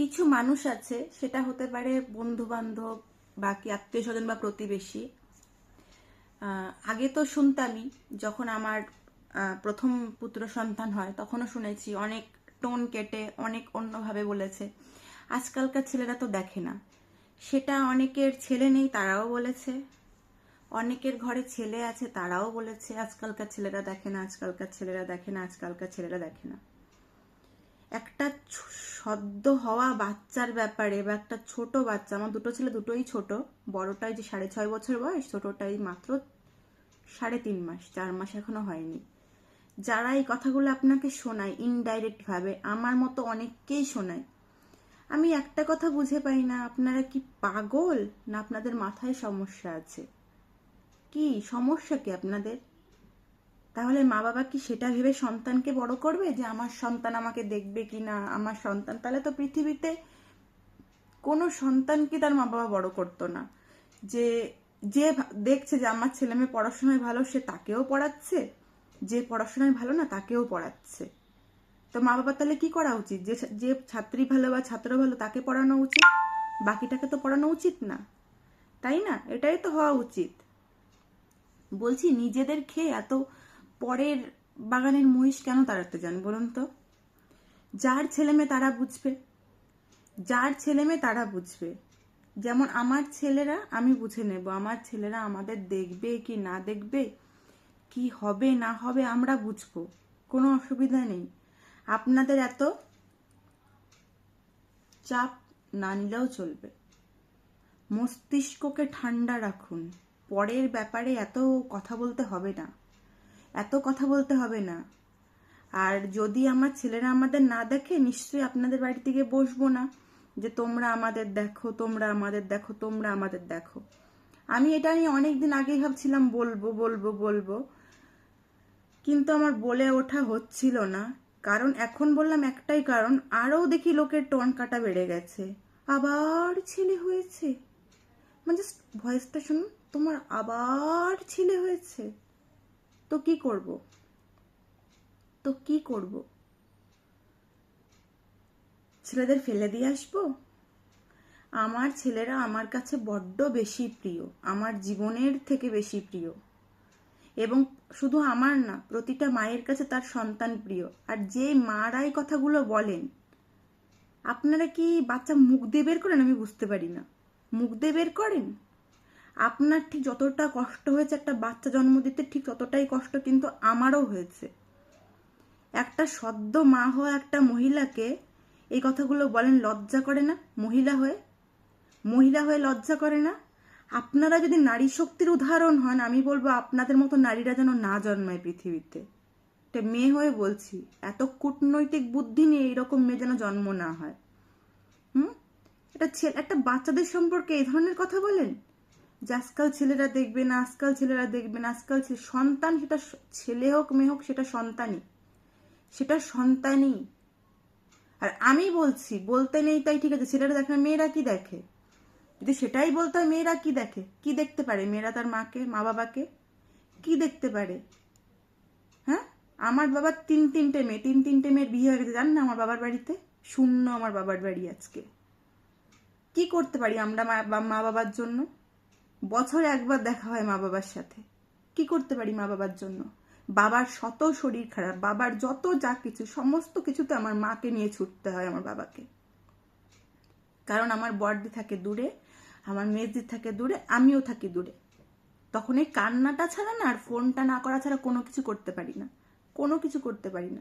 কিছু মানুষ আছে, সেটা হতে পারে বন্ধু বান্ধব বাকি আত্মীয় স্বজন বা প্রতিবেশী। আগে তো শুনতামই যখন আমার প্রথম পুত্র সন্তান হয়, তখনও শুনেছি অনেক টোন কেটে, অনেক অন্যভাবে বলেছে। আজকালকার ছেলেরা তো দেখে না। সেটা অনেকের ছেলে নেই তারাও বলেছে। অনেকের ঘরে ছেলে আছে তারাও বলেছে, আজকালকার ছেলেরা দেখে না, আজকালকার ছেলেরা দেখে না, আজকালকার ছেলেরা দেখে না। একটা সদ্য হওয়া বাচ্চার ব্যাপারে বা একটা ছোট বাচ্চা, আমার দুটো ছেলে দুটোই ছোট, বড়টাই যে সাড়ে ছয় বছর বয়স, ছোটটাই মাত্র সাড়ে তিন মাস, চার মাস এখনও হয়নি। যারা এই কথাগুলো আপনাকে শোনায় ইনডাইরেক্ট ভাবে, আমার মতো অনেককেই শোনায়, আমি একটা কথা বুঝে পাই না, আপনারা কি পাগল না আপনাদের মাথায় সমস্যা আছে? কি, সমস্যা কি আপনাদের? তাহলে মা বাবা কি সেটা ভেবে সন্তানকে বড় করবে যে আমার সন্তান আমাকে দেখবে কি না আমার সন্তান তাহলে তো পৃথিবীতে কোনো সন্তানকে তার মা বাবা বড় করতো না। যে যে দেখছে যে আমার ছেলে মেয়ে পড়াশোনায় ভালো, সে তাকেও পড়াচ্ছে। যে পড়াশোনায় ভালো না, তাকেও পড়াচ্ছে। তো মা বাবা তাহলে কি করা উচিত? যে যে ছাত্রী ভালো বা ছাত্র ভালো, তাকে পড়ানো উচিত? বাকিটাকে তো পড়ানো উচিত না। তাই না? এটাই তো হওয়া উচিত। বলছি নিজেদের খেয়ে এত পরের বাগানের মহিষ কেন তাড়াতে যান বলুন তো? যার ছেলে মেয়ে তারা বুঝবে। যার ছেলে মেয়ে তারা বুঝবে। যেমন আমার ছেলেরা, আমি বুঝে নেব আমার ছেলেরা আমাদের দেখবে কি না দেখবে, কি হবে না হবে আমরা বুঝব, কোনো অসুবিধা নেই। আপনাদের এত চাপ না নিলেও চলবে। মস্তিষ্ককে ঠান্ডা রাখুন। পরের ব্যাপারে এত কথা বলতে হবে না। এত কথা বলতে হবে না। আর যদি আমার ছেলেরা আমাদের না দেখে, নিশ্চয়ই আপনাদের বাড়ি থেকে বসবো না যে তোমরা আমাদের দেখো, তোমরা আমাদের দেখো, তোমরা আমাদের দেখো। আমি এটা নিয়ে অনেকদিন আগেই ভাবছিলাম, বলব বলব বলব। কিন্তু আমার বলে ওঠা হচ্ছিল না। কারণ এখন বললাম একটাই কারণ, আরও দেখি লোকের টন কাটা বেড়ে গেছে। আবার ছেলে হয়েছে। মানে জাস্ট ভয়েসটা শুনুন, তোমার আবার ছেলে হয়েছে। তো কি করব? তো কি করব? ছেলেদের ফেলে দিয়ে আসব? আমার ছেলেরা আমার কাছে বড্ড বেশি প্রিয়, আমার জীবনের থেকে বেশি প্রিয়। এবং শুধু আমার না, প্রতিটা মায়ের কাছে তার সন্তান প্রিয়। আর যে মারা এই কথাগুলো বলেন, আপনারা কি বাচ্চা মুখ দিয়ে বের করেন? আমি বুঝতে পারি না। মুখ দিয়ে বের করেন? আপনার ঠিক যতটা কষ্ট হয়েছে একটা বাচ্চা জন্ম দিতে, ঠিক ততটাই কষ্ট কিন্তু আমারও হয়েছে। একটা সদ্য মা হওয়া একটা মহিলাকে এই কথাগুলো বলেন, লজ্জা করে না? মহিলা হয়ে? মহিলা হয়ে লজ্জা করে না? আপনারা যদি নারী শক্তির উদাহরণ হন, আমি বলব আপনাদের মতো নারীরা যেন না জন্মায় পৃথিবীতে। এটা মেয়ে হয়ে বলছি, এত কূটনৈতিক বুদ্ধি নিয়ে এইরকম মেয়ে যেন জন্ম না হয়। হুম? এটা ছেলে, একটা বাচ্চাদের সম্পর্কে এই ধরনের কথা বলেন? যে আজকাল ছেলেরা দেখবে না, আজকাল ছেলেরা দেখবে না, আজকাল সন্তান সেটা ছেলে হোক, মেয়ে হোক, সেটা সন্তানই। সেটা সন্তানই। আর আমি বলছি, বলতে নেই তাই ঠিক আছে, ছেলেরা দেখে না, মেয়েরা কি দেখে? যদি সেটাই বলতে হয়, মেয়েরা কি দেখে? কি দেখতে পারে? মেয়েরা তার মাকে, মা বাবাকে? কি দেখতে পারে? হ্যাঁ? আমার বাবার তিন তিনটে মেয়ে, তিন তিনটে মেয়ের বিয়ে হয়ে গেছে জান না আমার বাবার বাড়িতে? শূন্য আমার বাবার বাড়ি আজকে। কি করতে পারি আমরা মা, বাবার জন্য? বছরে একবার দেখা হয় মা বাবার সাথে। কি করতে পারি মা বাবার জন্য? বাবার শত শরীর খারাপ, বাবার যত যা কিছু, সমস্ত কিছুতে আমার মাকে নিয়ে ছুটতে হয় আমার বাবাকে। কারণ আমার বড়দি থাকে দূরে, আমার মেজদি থাকে দূরে, আমিও থাকি দূরে। তখন এই কান্নাটা ছাড়া না আর ফোনটা না করা ছাড়া কোনো কিছু করতে পারি না। কোনো কিছু করতে পারি না।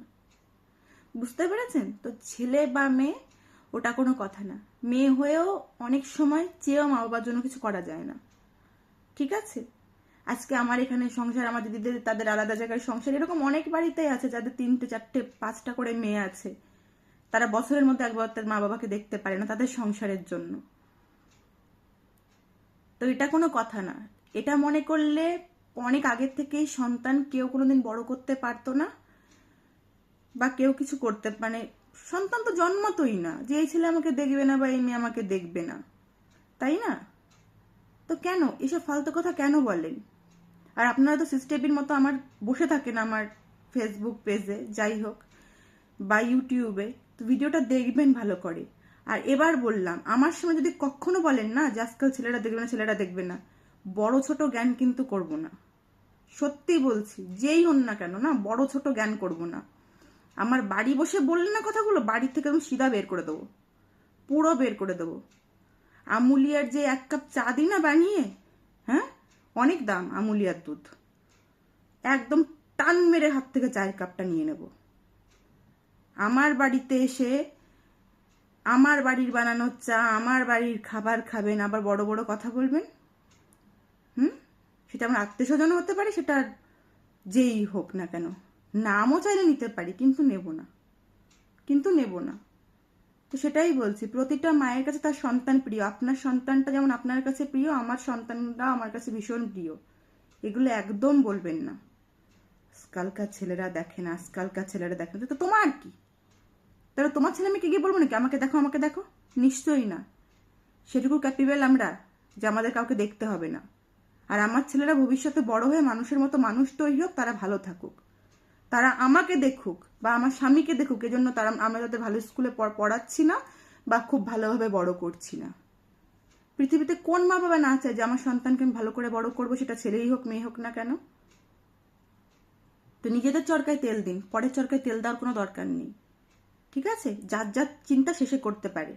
বুঝতে পেরেছেন? তো ছেলে বা মেয়ে, ওটা কোনো কথা না। মেয়ে হয়েও অনেক সময় চেয়েও মা বাবার জন্য কিছু করা যায় না। ঠিক আছে? আজকে আমার এখানে সংসার, আমার দিদিদের, তাদের আলাদা জায়গায় সংসার, এরকম অনেক বাড়িতেই আছে যাদের তিনটে, চারটে, পাঁচটা করে মেয়ে আছে। তারা বছরের মধ্যে একবার তার মা বাবাকে দেখতে পারে না তাদের সংসারের জন্য। তো এটা কোনো কথা না। এটা মনে করলে অনেক আগের থেকেই সন্তান কেউ কোনোদিন বড় করতে পারতো না বা কেউ কিছু করতে মানে সন্তান তো জন্মতই না। যে এই ছেলে আমাকে দেখবে না বা এই মেয়ে আমাকে দেখবে না। তাই না? তো কেন? এসব ফালতু কথা কেন বলেন? আর আপনারা তো সিস্টেপির মতো আমার বসে থাকেন আমার ফেসবুক পেজে যাই হোক, বা ইউটিউবে তো ভিডিওটা দেখবেন ভালো করে। আর এবার বললাম, আমার সময় যদি কখনো বলেন না, যে আজকাল ছেলেরা দেখবে না, ছেলেরা দেখবে না, বড় ছোট জ্ঞান কিন্তু করব না। সত্যি বলছি, যেই হন না কেন, না, বড় ছোট জ্ঞান করব না। আমার বাড়ি বসে বললেন না কথাগুলো, বাড়ি থেকে আমি সিধা বের করে দেবো। পুরো বের করে দেবো। আমুলিয়ার যে এক কাপ চা দিই না বানিয়ে হ্যাঁ? অনেক দাম আমুলিয়ার দুধ। একদম টান মেরে হাত থেকে চায়ের কাপটা নিয়ে নেব। আমার বাড়িতে এসে আমার বাড়ির বানানো চা, আমার বাড়ির খাবার খাবেন, আবার বড় বড় কথা বলবেন, হুম? সেটা আমার আত্মীয় স্বজন হতে পারে, সেটা যেই হোক না কেন। নামও চাইলে নিতে পারি, কিন্তু নেব না। কিন্তু নেব না। তো সেটাই বলছি, প্রতিটা মায়ের কাছে তার সন্তান প্রিয়। আপনার সন্তানটা যেমন আপনার কাছে প্রিয়, আমার সন্তানরা আমার কাছে ভীষণ প্রিয়। এগুলো একদম বলবেন না। আজকালকার ছেলেরা দেখে না, আজকালকার ছেলেরা দেখে না। তো তোমার কি? তাহলে তোমার ছেলে মেয়েকে গিয়ে বলব নাকি? আমাকে দেখো আমাকে দেখো। নিশ্চয়ই না। সেটুকু ক্যাপিবেল আমরা, যে আমাদের কাউকে দেখতে হবে না। আর আমার ছেলেরা ভবিষ্যতে বড় হয়ে মানুষের মতো মানুষ তৈরি হোক, তারা ভালো থাকুক। তারা আমাকে দেখুক বা আমার স্বামীকে দেখুক, এজন্য তারা আমরা তাদের ভালো স্কুলে পড়- পড়াচ্ছি না বা খুব ভালোভাবে বড় করছি না। পৃথিবীতে কোন মা বাবা না চায় যে আমার সন্তানকে আমি ভালো করে বড় করব, সেটা ছেলেই হোক, মেয়ে হোক না কেন? তো নিজেদের চরকায় তেল দিন, পরের চরকায় তেল দেওয়ার কোনো দরকার নেই। ঠিক আছে? যার যার চিন্তা শেষে করতে পারে।